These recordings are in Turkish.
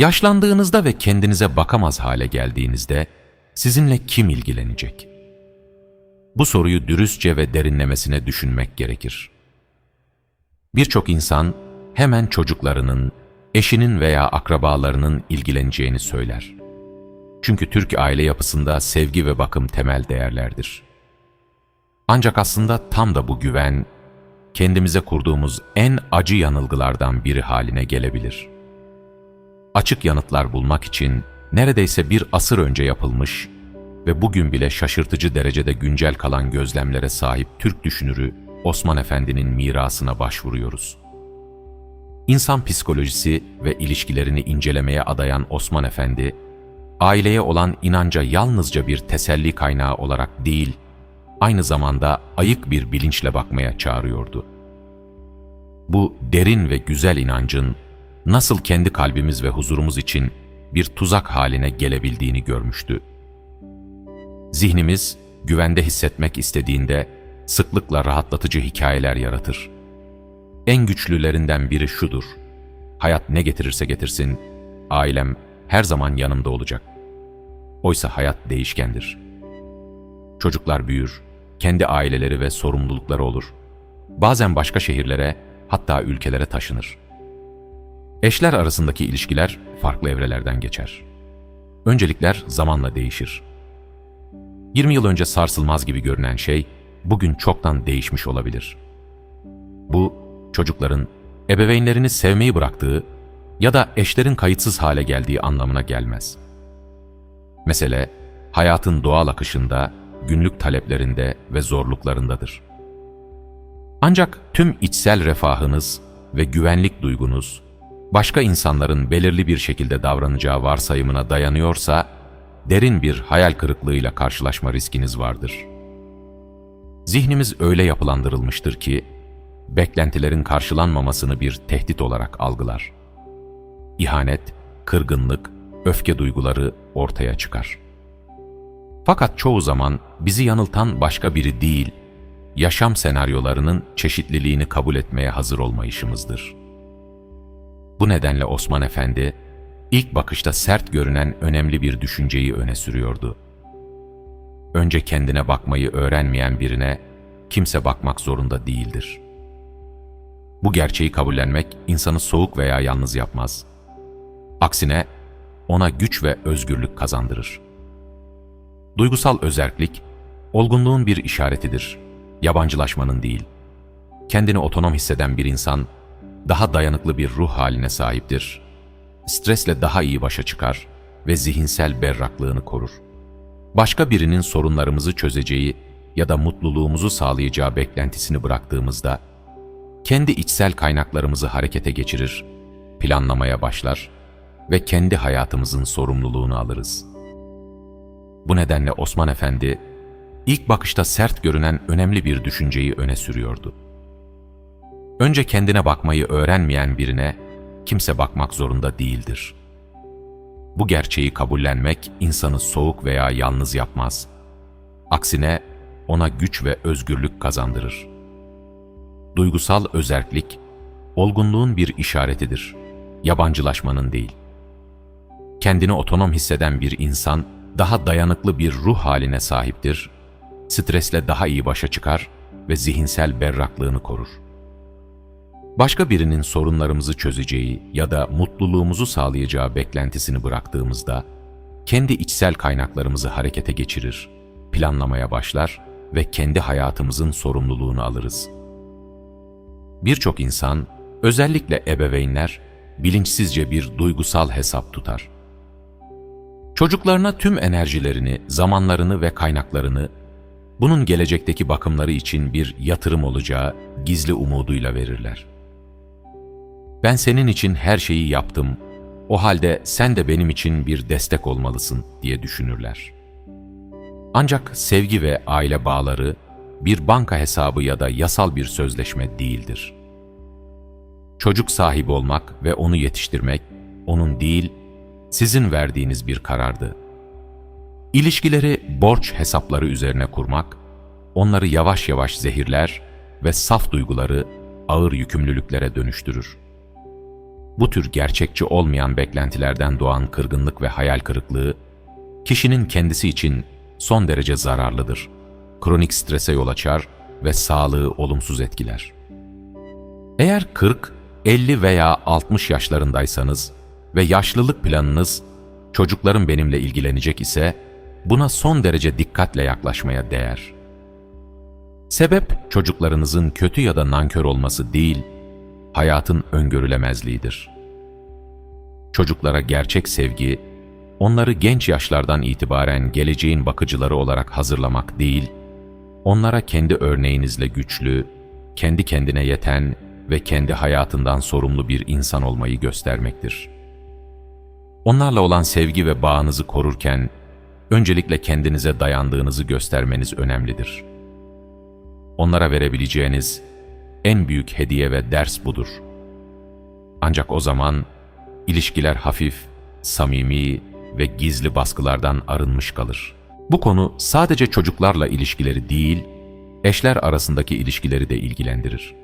Yaşlandığınızda ve kendinize bakamaz hale geldiğinizde sizinle kim ilgilenecek? Bu soruyu dürüstçe ve derinlemesine düşünmek gerekir. Birçok insan hemen çocuklarının, eşinin veya akrabalarının ilgileneceğini söyler. Çünkü Türk aile yapısında sevgi ve bakım temel değerlerdir. Ancak aslında tam da bu güven, kendimize kurduğumuz en acı yanılgılardan biri haline gelebilir. Açık yanıtlar bulmak için neredeyse bir asır önce yapılmış ve bugün bile şaşırtıcı derecede güncel kalan gözlemlere sahip Türk düşünürü Osman Efendi'nin mirasına başvuruyoruz. İnsan psikolojisi ve ilişkilerini incelemeye adayan Osman Efendi, aileye olan inanca yalnızca bir teselli kaynağı olarak değil, aynı zamanda ayık bir bilinçle bakmaya çağırıyordu. Bu derin ve güzel inancın nasıl kendi kalbimiz ve huzurumuz için bir tuzak haline gelebildiğini görmüştü. Zihnimiz güvende hissetmek istediğinde sıklıkla rahatlatıcı hikayeler yaratır. En güçlülerinden biri şudur. Hayat ne getirirse getirsin, ailem her zaman yanımda olacak. Oysa hayat değişkendir. Çocuklar büyür, kendi aileleri ve sorumlulukları olur. Bazen başka şehirlere, hatta ülkelere taşınır. Eşler arasındaki ilişkiler farklı evrelerden geçer. Öncelikler zamanla değişir. 20 yıl önce sarsılmaz gibi görünen şey, bugün çoktan değişmiş olabilir. Bu, çocukların ebeveynlerini sevmeyi bıraktığı ya da eşlerin kayıtsız hale geldiği anlamına gelmez. Mesele, hayatın doğal akışında, günlük taleplerinde ve zorluklarındadır. Ancak tüm içsel refahınız ve güvenlik duygunuz, başka insanların belirli bir şekilde davranacağı varsayımına dayanıyorsa, derin bir hayal kırıklığıyla karşılaşma riskiniz vardır. Zihnimiz öyle yapılandırılmıştır ki, beklentilerin karşılanmamasını bir tehdit olarak algılar. İhanet, kırgınlık, öfke duyguları ortaya çıkar. Fakat çoğu zaman bizi yanıltan başka biri değil, yaşam senaryolarının çeşitliliğini kabul etmeye hazır olmayışımızdır. Bu nedenle Osman Efendi, ilk bakışta sert görünen önemli bir düşünceyi öne sürüyordu. Önce kendine bakmayı öğrenmeyen birine kimse bakmak zorunda değildir. Bu gerçeği kabullenmek insanı soğuk veya yalnız yapmaz. Aksine ona güç ve özgürlük kazandırır. Duygusal özerklik, olgunluğun bir işaretidir, yabancılaşmanın değil. Kendini otonom hisseden bir insan, daha dayanıklı bir ruh haline sahiptir. Stresle daha iyi başa çıkar ve zihinsel berraklığını korur. Başka birinin sorunlarımızı çözeceği ya da mutluluğumuzu sağlayacağı beklentisini bıraktığımızda, kendi içsel kaynaklarımızı harekete geçirir, planlamaya başlar ve kendi hayatımızın sorumluluğunu alırız. Bu nedenle Osman Efendi, ilk bakışta sert görünen önemli bir düşünceyi öne sürüyordu. Önce kendine bakmayı öğrenmeyen birine kimse bakmak zorunda değildir. Bu gerçeği kabullenmek insanı soğuk veya yalnız yapmaz. Aksine ona güç ve özgürlük kazandırır. Duygusal özerklik, olgunluğun bir işaretidir, yabancılaşmanın değil. Kendini otonom hisseden bir insan, daha dayanıklı bir ruh haline sahiptir, stresle daha iyi başa çıkar ve zihinsel berraklığını korur. Başka birinin sorunlarımızı çözeceği ya da mutluluğumuzu sağlayacağı beklentisini bıraktığımızda, kendi içsel kaynaklarımızı harekete geçirir, planlamaya başlar ve kendi hayatımızın sorumluluğunu alırız. Birçok insan, özellikle ebeveynler, bilinçsizce bir duygusal hesap tutar. Çocuklarına tüm enerjilerini, zamanlarını ve kaynaklarını, bunun gelecekteki bakımları için bir yatırım olacağı gizli umuduyla verirler. Ben senin için her şeyi yaptım, o halde sen de benim için bir destek olmalısın diye düşünürler. Ancak sevgi ve aile bağları bir banka hesabı ya da yasal bir sözleşme değildir. Çocuk sahibi olmak ve onu yetiştirmek, onun değil, sizin verdiğiniz bir karardı. İlişkileri borç hesapları üzerine kurmak, onları yavaş yavaş zehirler ve saf duyguları ağır yükümlülüklere dönüştürür. Bu tür gerçekçi olmayan beklentilerden doğan kırgınlık ve hayal kırıklığı, kişinin kendisi için son derece zararlıdır. Kronik strese yol açar ve sağlığı olumsuz etkiler. Eğer 40, 50 veya 60 yaşlarındaysanız ve yaşlılık planınız çocuklarım benimle ilgilenecek ise buna son derece dikkatle yaklaşmaya değer. Sebep çocuklarınızın kötü ya da nankör olması değil, hayatın öngörülemezliğidir. Çocuklara gerçek sevgi, onları genç yaşlardan itibaren geleceğin bakıcıları olarak hazırlamak değil, onlara kendi örneğinizle güçlü, kendi kendine yeten ve kendi hayatından sorumlu bir insan olmayı göstermektir. Onlarla olan sevgi ve bağınızı korurken, öncelikle kendinize dayandığınızı göstermeniz önemlidir. Onlara verebileceğiniz en büyük hediye ve ders budur. Ancak o zaman ilişkiler hafif, samimi ve gizli baskılardan arınmış kalır. Bu konu sadece çocuklarla ilişkileri değil, eşler arasındaki ilişkileri de ilgilendirir.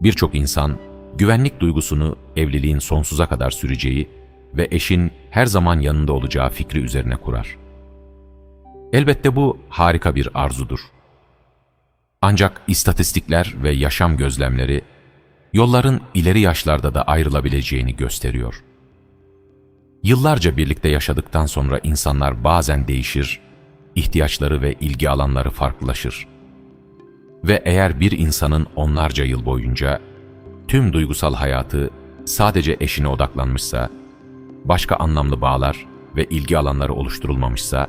Birçok insan güvenlik duygusunu evliliğin sonsuza kadar süreceği ve eşin her zaman yanında olacağı fikri üzerine kurar. Elbette bu harika bir arzudur. Ancak istatistikler ve yaşam gözlemleri yolların ileri yaşlarda da ayrılabileceğini gösteriyor. Yıllarca birlikte yaşadıktan sonra insanlar bazen değişir, ihtiyaçları ve ilgi alanları farklılaşır. Ve eğer bir insanın onlarca yıl boyunca tüm duygusal hayatı sadece eşine odaklanmışsa, başka anlamlı bağlar ve ilgi alanları oluşturulmamışsa,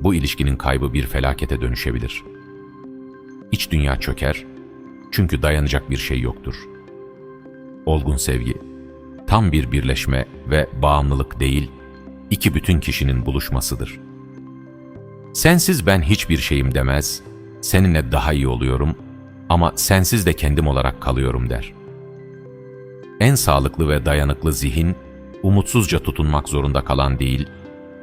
bu ilişkinin kaybı bir felakete dönüşebilir. İç dünya çöker, çünkü dayanacak bir şey yoktur. Olgun sevgi, tam bir birleşme ve bağımlılık değil, iki bütün kişinin buluşmasıdır. Sensiz ben hiçbir şeyim demez, seninle daha iyi oluyorum ama sensiz de kendim olarak kalıyorum der. En sağlıklı ve dayanıklı zihin, umutsuzca tutunmak zorunda kalan değil,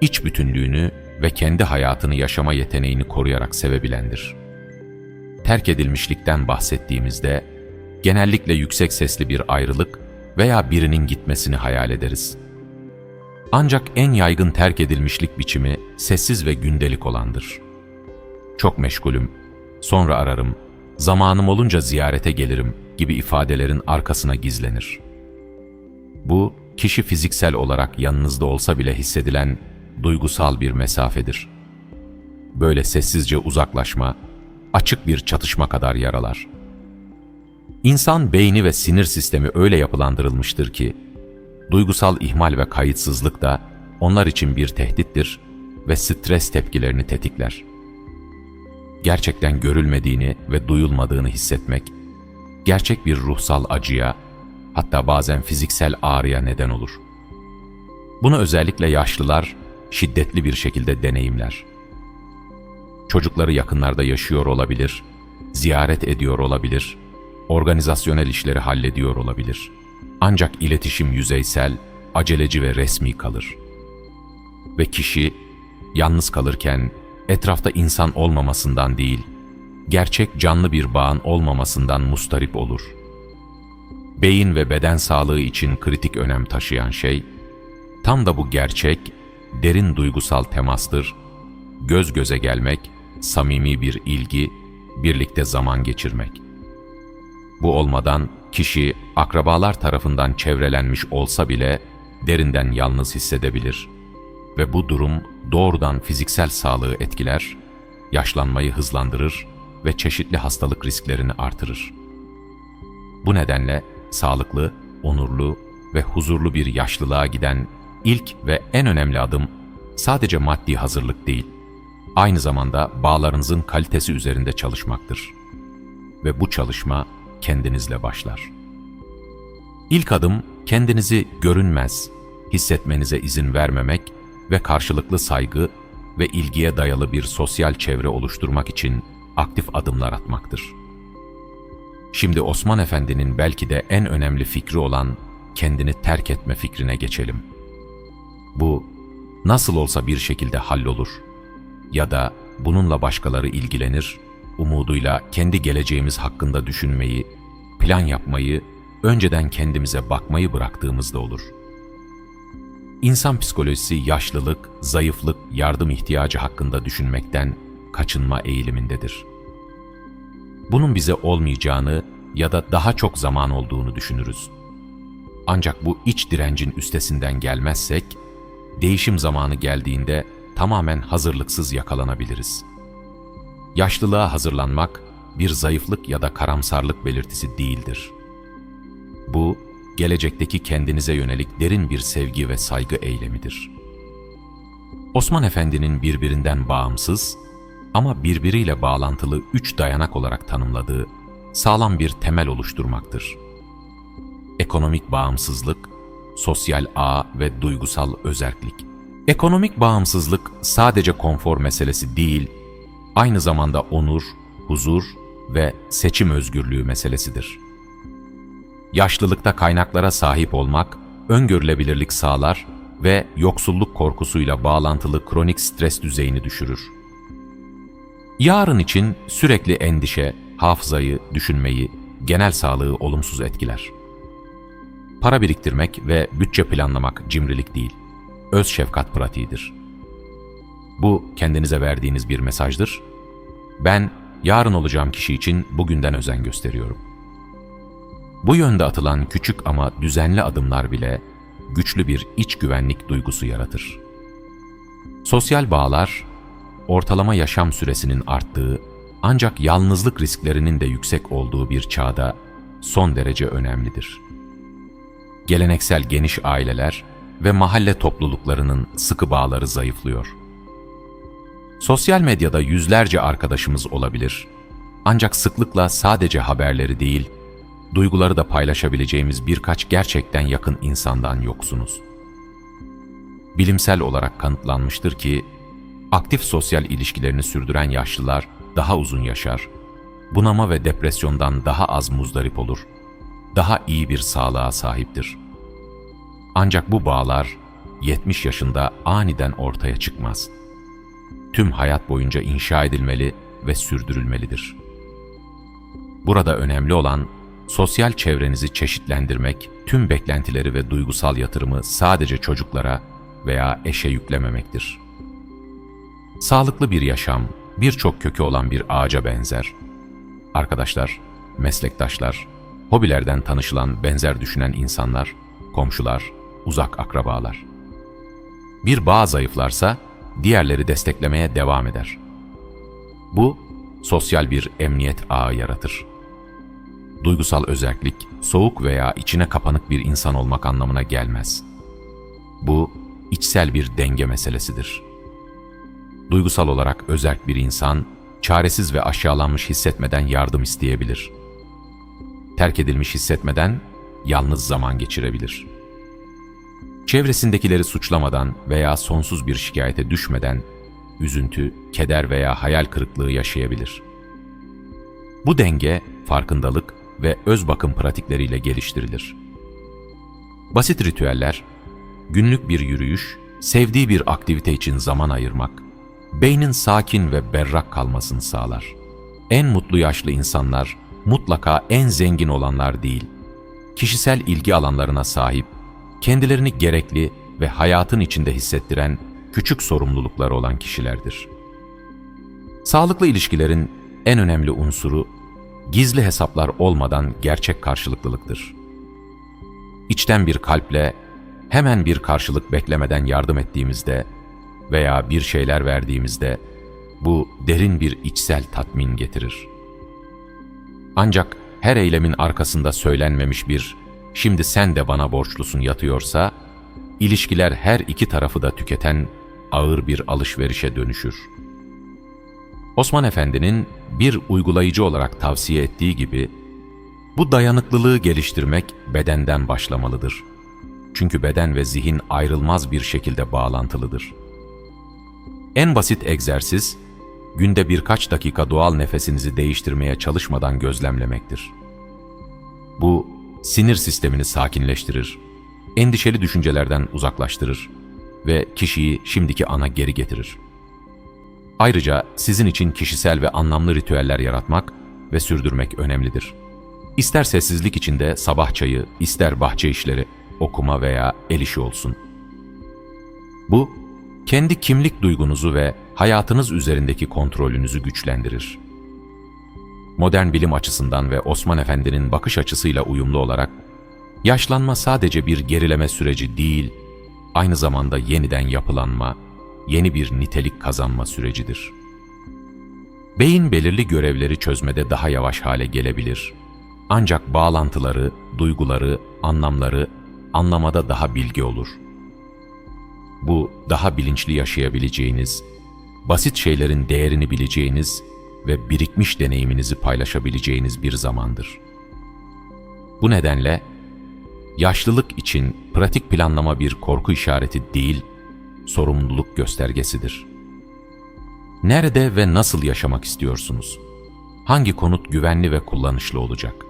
iç bütünlüğünü ve kendi hayatını yaşama yeteneğini koruyarak sevebilendir. Terk edilmişlikten bahsettiğimizde, genellikle yüksek sesli bir ayrılık veya birinin gitmesini hayal ederiz. Ancak en yaygın terk edilmişlik biçimi sessiz ve gündelik olandır. Çok meşgulüm, sonra ararım, zamanım olunca ziyarete gelirim gibi ifadelerin arkasına gizlenir. Bu, kişi fiziksel olarak yanınızda olsa bile hissedilen duygusal bir mesafedir. Böyle sessizce uzaklaşma, açık bir çatışma kadar yaralar. İnsan beyni ve sinir sistemi öyle yapılandırılmıştır ki, duygusal ihmal ve kayıtsızlık da onlar için bir tehdittir ve stres tepkilerini tetikler. Gerçekten görülmediğini ve duyulmadığını hissetmek, gerçek bir ruhsal acıya, hatta bazen fiziksel ağrıya neden olur. Bunu özellikle yaşlılar şiddetli bir şekilde deneyimler. Çocukları yakınlarda yaşıyor olabilir, ziyaret ediyor olabilir, organizasyonel işleri hallediyor olabilir. Ancak iletişim yüzeysel, aceleci ve resmi kalır. Ve kişi yalnız kalırken etrafta insan olmamasından değil, gerçek canlı bir bağın olmamasından mustarip olur. Beyin ve beden sağlığı için kritik önem taşıyan şey, tam da bu gerçek, derin duygusal temastır, göz göze gelmek, samimi bir ilgi, birlikte zaman geçirmek. Bu olmadan kişi akrabalar tarafından çevrelenmiş olsa bile derinden yalnız hissedebilir ve bu durum doğrudan fiziksel sağlığı etkiler, yaşlanmayı hızlandırır ve çeşitli hastalık risklerini artırır. Bu nedenle sağlıklı, onurlu ve huzurlu bir yaşlılığa giden ilk ve en önemli adım sadece maddi hazırlık değil, aynı zamanda bağlarınızın kalitesi üzerinde çalışmaktır. Ve bu çalışma kendinizle başlar. İlk adım kendinizi görünmez, hissetmenize izin vermemek ve karşılıklı saygı ve ilgiye dayalı bir sosyal çevre oluşturmak için aktif adımlar atmaktır. Şimdi Osman Efendi'nin belki de en önemli fikri olan kendini terk etme fikrine geçelim. Bu nasıl olsa bir şekilde hallolur ya da bununla başkaları ilgilenir, umuduyla kendi geleceğimiz hakkında düşünmeyi, plan yapmayı önceden kendimize bakmayı bıraktığımızda olur. İnsan psikolojisi yaşlılık, zayıflık, yardım ihtiyacı hakkında düşünmekten kaçınma eğilimindedir. Bunun bize olmayacağını ya da daha çok zaman olduğunu düşünürüz. Ancak bu iç direncin üstesinden gelmezsek, değişim zamanı geldiğinde tamamen hazırlıksız yakalanabiliriz. Yaşlılığa hazırlanmak bir zayıflık ya da karamsarlık belirtisi değildir. Bu, gelecekteki kendinize yönelik derin bir sevgi ve saygı eylemidir. Osman Efendi'nin birbirinden bağımsız ama birbiriyle bağlantılı üç dayanak olarak tanımladığı sağlam bir temel oluşturmaktır. Ekonomik bağımsızlık, sosyal ağ ve duygusal özerklik. Ekonomik bağımsızlık sadece konfor meselesi değil, aynı zamanda onur, huzur ve seçim özgürlüğü meselesidir. Yaşlılıkta kaynaklara sahip olmak, öngörülebilirlik sağlar ve yoksulluk korkusuyla bağlantılı kronik stres düzeyini düşürür. Yarın için sürekli endişe, hafızayı, düşünmeyi, genel sağlığı olumsuz etkiler. Para biriktirmek ve bütçe planlamak cimrilik değil, öz şefkat pratiğidir. Bu kendinize verdiğiniz bir mesajdır. Ben yarın olacağım kişi için bugünden özen gösteriyorum. Bu yönde atılan küçük ama düzenli adımlar bile güçlü bir iç güvenlik duygusu yaratır. Sosyal bağlar, ortalama yaşam süresinin arttığı ancak yalnızlık risklerinin de yüksek olduğu bir çağda son derece önemlidir. Geleneksel geniş aileler ve mahalle topluluklarının sıkı bağları zayıflıyor. Sosyal medyada yüzlerce arkadaşımız olabilir. Ancak sıklıkla sadece haberleri değil, duyguları da paylaşabileceğimiz birkaç gerçekten yakın insandan yoksunuz. Bilimsel olarak kanıtlanmıştır ki, aktif sosyal ilişkilerini sürdüren yaşlılar daha uzun yaşar, bunama ve depresyondan daha az muzdarip olur, daha iyi bir sağlığa sahiptir. Ancak bu bağlar 70 yaşında aniden ortaya çıkmaz. Tüm hayat boyunca inşa edilmeli ve sürdürülmelidir. Burada önemli olan sosyal çevrenizi çeşitlendirmek, tüm beklentileri ve duygusal yatırımı sadece çocuklara veya eşe yüklememektir. Sağlıklı bir yaşam, birçok kökü olan bir ağaca benzer. Arkadaşlar, meslektaşlar, hobilerden tanışılan benzer düşünen insanlar, komşular, uzak akrabalar. Bir bağ zayıflarsa, diğerleri desteklemeye devam eder. Bu, sosyal bir emniyet ağı yaratır. Duygusal özellik, soğuk veya içine kapanık bir insan olmak anlamına gelmez. Bu, içsel bir denge meselesidir. Duygusal olarak özerk bir insan, çaresiz ve aşağılanmış hissetmeden yardım isteyebilir. Terk edilmiş hissetmeden yalnız zaman geçirebilir. Çevresindekileri suçlamadan veya sonsuz bir şikayete düşmeden üzüntü, keder veya hayal kırıklığı yaşayabilir. Bu denge, farkındalık ve öz bakım pratikleriyle geliştirilir. Basit ritüeller, günlük bir yürüyüş, sevdiği bir aktivite için zaman ayırmak, beynin sakin ve berrak kalmasını sağlar. En mutlu yaşlı insanlar mutlaka en zengin olanlar değil, kişisel ilgi alanlarına sahip, kendilerini gerekli ve hayatın içinde hissettiren küçük sorumlulukları olan kişilerdir. Sağlıklı ilişkilerin en önemli unsuru gizli hesaplar olmadan gerçek karşılıklılıktır. İçten bir kalple hemen bir karşılık beklemeden yardım ettiğimizde veya bir şeyler verdiğimizde bu derin bir içsel tatmin getirir. Ancak her eylemin arkasında söylenmemiş bir şimdi sen de bana borçlusun yatıyorsa, ilişkiler her iki tarafı da tüketen ağır bir alışverişe dönüşür. Osman Efendi'nin bir uygulayıcı olarak tavsiye ettiği gibi, bu dayanıklılığı geliştirmek bedenden başlamalıdır. Çünkü beden ve zihin ayrılmaz bir şekilde bağlantılıdır. En basit egzersiz, günde birkaç dakika doğal nefesinizi değiştirmeye çalışmadan gözlemlemektir. Bu, sinir sistemini sakinleştirir, endişeli düşüncelerden uzaklaştırır ve kişiyi şimdiki ana geri getirir. Ayrıca sizin için kişisel ve anlamlı ritüeller yaratmak ve sürdürmek önemlidir. İster sessizlik içinde sabah çayı, ister bahçe işleri, okuma veya el işi olsun. Bu, kendi kimlik duygunuzu ve hayatınız üzerindeki kontrolünüzü güçlendirir. Modern bilim açısından ve Osman Efendi'nin bakış açısıyla uyumlu olarak, yaşlanma sadece bir gerileme süreci değil, aynı zamanda yeniden yapılanma, yeni bir nitelik kazanma sürecidir. Beyin belirli görevleri çözmede daha yavaş hale gelebilir. Ancak bağlantıları, duyguları, anlamları anlamada daha bilgi olur. Bu daha bilinçli yaşayabileceğiniz, basit şeylerin değerini bileceğiniz ve birikmiş deneyiminizi paylaşabileceğiniz bir zamandır. Bu nedenle yaşlılık için pratik planlama bir korku işareti değil, sorumluluk göstergesidir. Nerede ve nasıl yaşamak istiyorsunuz? Hangi konut güvenli ve kullanışlı olacak?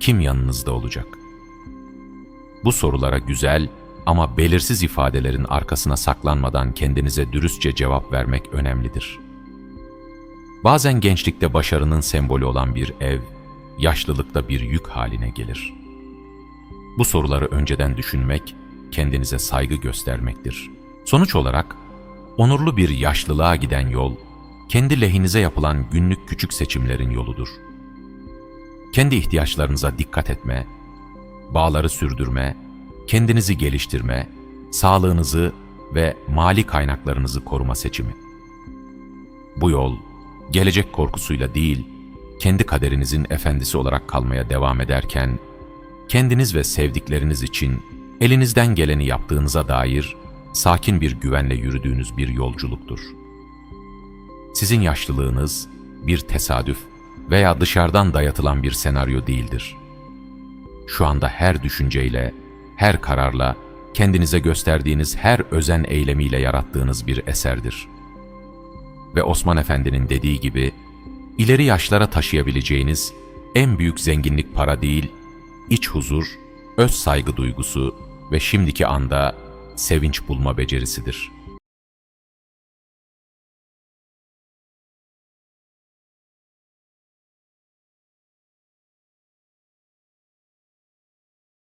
Kim yanınızda olacak? Bu sorulara güzel ama belirsiz ifadelerin arkasına saklanmadan kendinize dürüstçe cevap vermek önemlidir. Bazen gençlikte başarının sembolü olan bir ev, yaşlılıkta bir yük haline gelir. Bu soruları önceden düşünmek, kendinize saygı göstermektir. Sonuç olarak, onurlu bir yaşlılığa giden yol, kendi lehinize yapılan günlük küçük seçimlerin yoludur. Kendi ihtiyaçlarınıza dikkat etme, bağları sürdürme, kendinizi geliştirme, sağlığınızı ve mali kaynaklarınızı koruma seçimi. Bu yol, gelecek korkusuyla değil, kendi kaderinizin efendisi olarak kalmaya devam ederken, kendiniz ve sevdikleriniz için elinizden geleni yaptığınıza dair sakin bir güvenle yürüdüğünüz bir yolculuktur. Sizin yaşlılığınız bir tesadüf veya dışarıdan dayatılan bir senaryo değildir. Şu anda her düşünceyle, her kararla, kendinize gösterdiğiniz her özen eylemiyle yarattığınız bir eserdir. Ve Osman Efendi'nin dediği gibi, ileri yaşlara taşıyabileceğiniz en büyük zenginlik para değil, iç huzur, öz saygı duygusu ve şimdiki anda sevinç bulma becerisidir.''